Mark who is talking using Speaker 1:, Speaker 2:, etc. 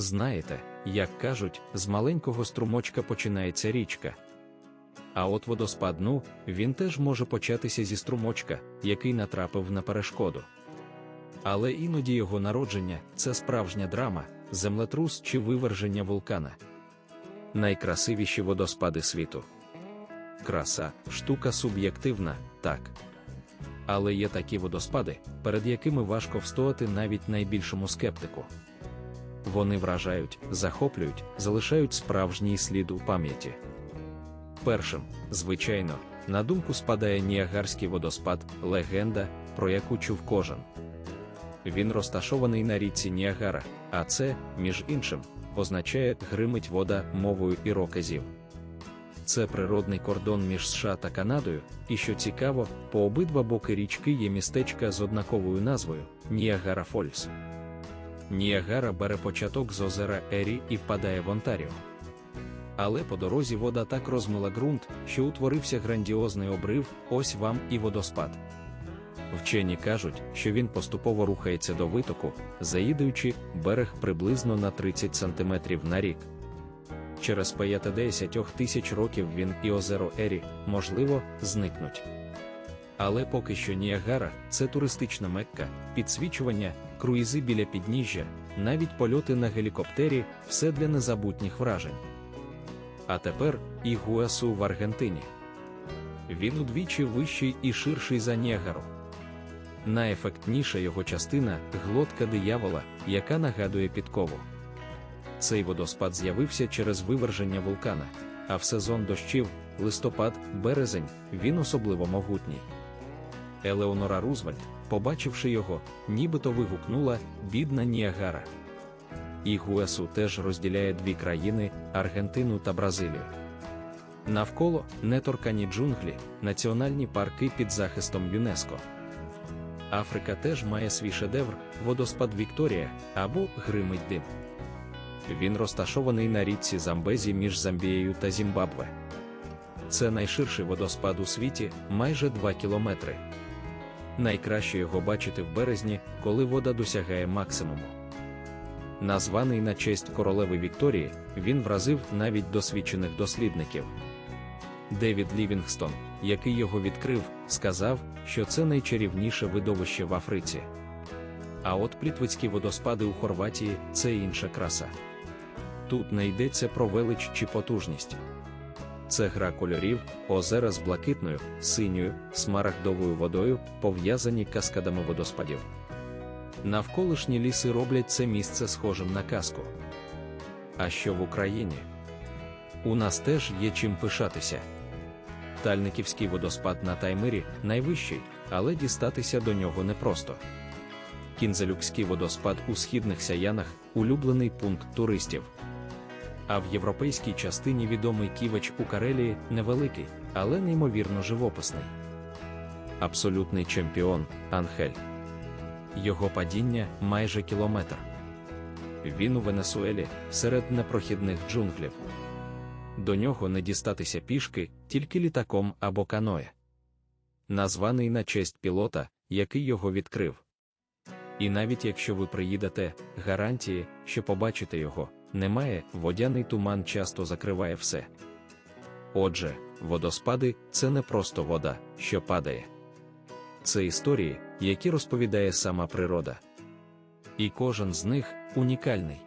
Speaker 1: Знаєте, як кажуть, з маленького струмочка починається річка. А от водоспад ну, він теж може початися зі струмочка, який натрапив на перешкоду. Але іноді його народження це справжня драма, землетрус чи виверження вулкана. Найкрасивіші водоспади світу. Краса, штука суб'єктивна, так. Але є такі водоспади, перед якими важко встояти навіть найбільшому скептику. Вони вражають, захоплюють, залишають справжній слід у пам'яті. Першим, звичайно, на думку спадає Ніагарський водоспад, легенда, про яку чув кожен. Він розташований на річці Ніагара, а це, між іншим, означає гримить вода мовою ірокезів. Це природний кордон між США та Канадою, і що цікаво, по обидва боки річки є містечка з однаковою назвою Ніагара Фольс. Ніагара бере початок з озера Ері і впадає в Онтаріо. Але по дорозі вода так розмила ґрунт, що утворився грандіозний обрив, ось вам і водоспад. Вчені кажуть, що він поступово рухається до витоку, заїдаючи берег приблизно на 30 см на рік. Через 50 тисяч років він і озеро Ері, можливо, зникнуть. Але поки що Ніагара це туристична мекка, підсвічування, круїзи біля підніжжя, навіть польоти на гелікоптері все для незабутніх вражень. А тепер Ігуасу в Аргентині. Він удвічі вищий і ширший за Ніагару. Найефектніша його частина глотка диявола, яка нагадує підкову. Цей водоспад з'явився через виверження вулкана, а в сезон дощів, листопад, березень, він особливо могутній. Елеонора Рузвельт, побачивши його, нібито вигукнула бідна Ніагара. Ігуесу теж розділяє дві країни Аргентину та Бразилію. Навколо неторкані джунглі, національні парки під захистом ЮНЕСКО. Африка теж має свій шедевр водоспад Вікторія або Гримить дим. Він розташований на річці Замбезі між Замбією та Зімбабве. Це найширший водоспад у світі майже 2 кілометри. Найкраще його бачити в березні, коли вода досягає максимуму. Названий на честь королеви Вікторії, він вразив навіть досвідчених дослідників. Девід Лівінгстон, який його відкрив, сказав, що це найчарівніше видовище в Африці. А от плітвицькі водоспади у Хорватії це інша краса. Тут не йдеться про велич чи потужність. Це гра кольорів, озера з блакитною, синьою, смарагдовою водою, пов'язані каскадами водоспадів. Навколишні ліси роблять це місце схожим на казку. А що в Україні? У нас теж є чим пишатися. Тальниківський водоспад на Таймирі найвищий, але дістатися до нього непросто. Кінзелюкський водоспад у східних сяянах улюблений пункт туристів. А в європейській частині відомий ківач у Карелії невеликий, але неймовірно живописний. Абсолютний чемпіон Анхель. Його падіння майже кілометр. Він у Венесуелі серед непрохідних джунглів. До нього не дістатися пішки, тільки літаком або каное. Названий на честь пілота, який його відкрив. І навіть якщо ви приїдете, гарантії, що побачите його, немає, водяний туман часто закриває все. Отже, водоспади це не просто вода, що падає. Це історії, які розповідає сама природа. І кожен з них унікальний.